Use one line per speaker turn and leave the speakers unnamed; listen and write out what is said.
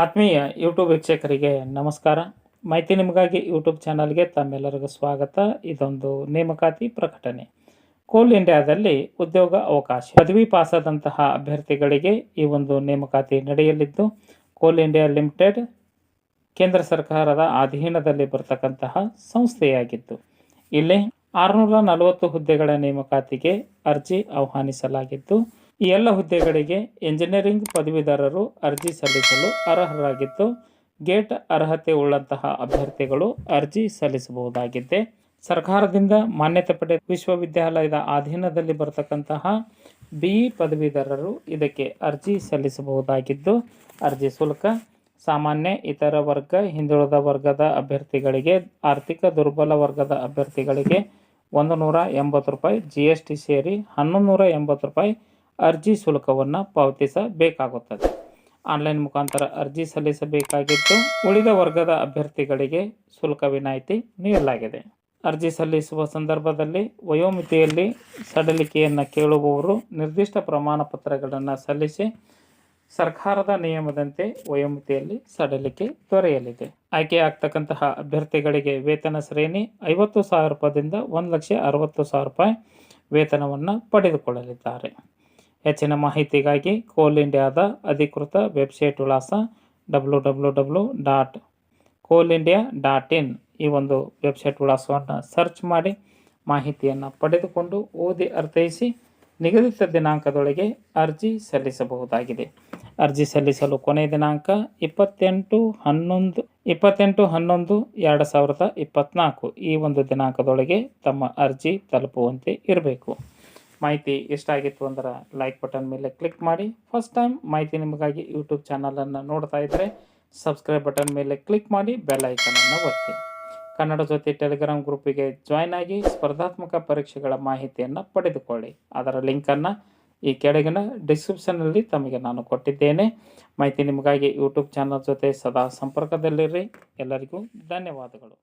ಆತ್ಮೀಯ ಯೂಟ್ಯೂಬ್ ವೀಕ್ಷಕರಿಗೆ ನಮಸ್ಕಾರ. ಮಾಹಿತಿ ನಿಮಗಾಗಿ ಯೂಟ್ಯೂಬ್ ಚಾನಲ್ಗೆ ತಮ್ಮೆಲ್ಲರಿಗೂ ಸ್ವಾಗತ. ಇದೊಂದು ನೇಮಕಾತಿ ಪ್ರಕಟಣೆ. ಕೋಲ್ ಇಂಡಿಯಾದಲ್ಲಿ ಉದ್ಯೋಗ ಅವಕಾಶ. ಪದವಿ ಪಾಸಾದಂತಹ ಅಭ್ಯರ್ಥಿಗಳಿಗೆ ಈ ಒಂದು ನೇಮಕಾತಿ ನಡೆಯಲಿದ್ದು ಕೋಲ್ ಇಂಡಿಯಾ ಲಿಮಿಟೆಡ್ ಕೇಂದ್ರ ಸರ್ಕಾರದ ಅಧೀನದಲ್ಲಿ ಬರ್ತಕ್ಕಂತಹ ಸಂಸ್ಥೆಯಾಗಿದ್ದು, ಇಲ್ಲಿ ಆರುನೂರ ನಲವತ್ತು ಹುದ್ದೆಗಳ ನೇಮಕಾತಿಗೆ ಅರ್ಜಿ ಆಹ್ವಾನಿಸಲಾಗಿದ್ದು ಈ ಎಲ್ಲ ಹುದ್ದೆಗಳಿಗೆ ಎಂಜಿನಿಯರಿಂಗ್ ಪದವೀಧರರು ಅರ್ಜಿ ಸಲ್ಲಿಸಲು ಅರ್ಹರಾಗಿದ್ದು, ಗೇಟ್ ಅರ್ಹತೆ ಉಳ್ಳಂತಹ ಅಭ್ಯರ್ಥಿಗಳು ಅರ್ಜಿ ಸಲ್ಲಿಸಬಹುದಾಗಿದೆ. ಸರ್ಕಾರದಿಂದ ಮಾನ್ಯತೆ ಪಡೆದ ವಿಶ್ವವಿದ್ಯಾಲಯದ ಅಧೀನದಲ್ಲಿ ಬರತಕ್ಕಂತಹ ಬಿ ಇ ಪದವೀಧರರು ಇದಕ್ಕೆ ಅರ್ಜಿ ಸಲ್ಲಿಸಬಹುದಾಗಿದ್ದು, ಅರ್ಜಿ ಶುಲ್ಕ, ಸಾಮಾನ್ಯ ಇತರ ವರ್ಗ, ಹಿಂದುಳಿದ ವರ್ಗದ ಅಭ್ಯರ್ಥಿಗಳಿಗೆ, ಆರ್ಥಿಕ ದುರ್ಬಲ ವರ್ಗದ ಅಭ್ಯರ್ಥಿಗಳಿಗೆ ಒಂದು ನೂರ ಎಂಬತ್ತು ರೂಪಾಯಿ, ಜಿ ಎಸ್ ಟಿ ಸೇರಿ ಹನ್ನೊಂದು ನೂರ ಎಂಬತ್ತು ರೂಪಾಯಿ ಅರ್ಜಿ ಶುಲ್ಕವನ್ನು ಪಾವತಿಸಬೇಕಾಗುತ್ತದೆ. ಆನ್ಲೈನ್ ಮುಖಾಂತರ ಅರ್ಜಿ ಸಲ್ಲಿಸಬೇಕಾಗಿದ್ದು, ಉಳಿದ ವರ್ಗದ ಅಭ್ಯರ್ಥಿಗಳಿಗೆ ಶುಲ್ಕ ವಿನಾಯಿತಿ ನೀಡಲಾಗಿದೆ. ಅರ್ಜಿ ಸಲ್ಲಿಸುವ ಸಂದರ್ಭದಲ್ಲಿ ವಯೋಮಿತಿಯಲ್ಲಿ ಸಡಲಿಕೆಯನ್ನು ಕೇಳುವವರು ನಿರ್ದಿಷ್ಟ ಪ್ರಮಾಣ ಪತ್ರಗಳನ್ನು ಸಲ್ಲಿಸಿ, ಸರ್ಕಾರದ ನಿಯಮದಂತೆ ವಯೋಮಿತಿಯಲ್ಲಿ ಸಡಲಿಕೆ ದೊರೆಯಲಿದೆ. ಆಯ್ಕೆ ಆಗ್ತಕ್ಕಂತಹ ಅಭ್ಯರ್ಥಿಗಳಿಗೆ ವೇತನ ಶ್ರೇಣಿ ಐವತ್ತು ಸಾವಿರ ರೂಪಾಯಿಂದ ಒಂದು ಲಕ್ಷ ಅರವತ್ತು ಸಾವಿರ ರೂಪಾಯಿ ವೇತನವನ್ನು ಪಡೆದುಕೊಳ್ಳಲಿದ್ದಾರೆ. ಹೆಚ್ಚಿನ ಮಾಹಿತಿಗಾಗಿ ಕೋಲ್ ಇಂಡಿಯಾದ ಅಧಿಕೃತ ವೆಬ್ಸೈಟ್ ವಿಳಾಸ W W W dot coal India dot in ಈ ಒಂದು ವೆಬ್ಸೈಟ್ ವಿಳಾಸವನ್ನು ಸರ್ಚ್ ಮಾಡಿ ಮಾಹಿತಿಯನ್ನು ಪಡೆದುಕೊಂಡು ಓದಿ ಅರ್ಥೈಸಿ ನಿಗದಿತ ದಿನಾಂಕದೊಳಗೆ ಅರ್ಜಿ ಸಲ್ಲಿಸಬಹುದಾಗಿದೆ. ಅರ್ಜಿ ಸಲ್ಲಿಸಲು ಕೊನೆಯ ದಿನಾಂಕ ಇಪ್ಪತ್ತೆಂಟು ಹನ್ನೊಂದು ಇಪ್ಪತ್ತೆಂಟು ಹನ್ನೊಂದು ಎರಡು ಸಾವಿರದ ಇಪ್ಪತ್ತ್ನಾಲ್ಕು ಈ ಒಂದು ದಿನಾಂಕದೊಳಗೆ ತಮ್ಮ ಅರ್ಜಿ ತಲುಪುವಂತೆ ಇರಬೇಕು. ಮಾಹಿತಿ ಇಷ್ಟ ಆಗಿತ್ತು ಅಂದ್ರೆ ಲೈಕ್ ಬಟನ್ ಮೇಲೆ ಕ್ಲಿಕ್ ಮಾಡಿ. ಫಸ್ಟ್ ಟೈಮ್ ಮಾಹಿತಿ ನಿಮಗಾಗಿ ಯೂಟ್ಯೂಬ್ ಚಾನಲನ್ನು ನೋಡ್ತಾ ಇದ್ದರೆ ಸಬ್ಸ್ಕ್ರೈಬ್ ಬಟನ್ ಮೇಲೆ ಕ್ಲಿಕ್ ಮಾಡಿ ಬೆಲ್ ಐಕನನ್ನು ಒತ್ತಿ. ಕನ್ನಡ ಜೊತೆ ಟೆಲಿಗ್ರಾಮ್ ಗ್ರೂಪಿಗೆ ಜಾಯ್ನ್ ಆಗಿ ಸ್ಪರ್ಧಾತ್ಮಕ ಪರೀಕ್ಷೆಗಳ ಮಾಹಿತಿಯನ್ನು ಪಡೆದುಕೊಳ್ಳಿ. ಅದರ ಲಿಂಕನ್ನು ಈ ಕೆಳಗಿನ ಡಿಸ್ಕ್ರಿಪ್ಷನ್ನಲ್ಲಿ ತಮಗೆ ನಾನು ಕೊಟ್ಟಿದ್ದೇನೆ. ಮಾಹಿತಿ ನಿಮಗಾಗಿ ಯೂಟ್ಯೂಬ್ ಚಾನಲ್ ಜೊತೆ ಸದಾ ಸಂಪರ್ಕದಲ್ಲಿರಿ. ಎಲ್ಲರಿಗೂ ಧನ್ಯವಾದಗಳು.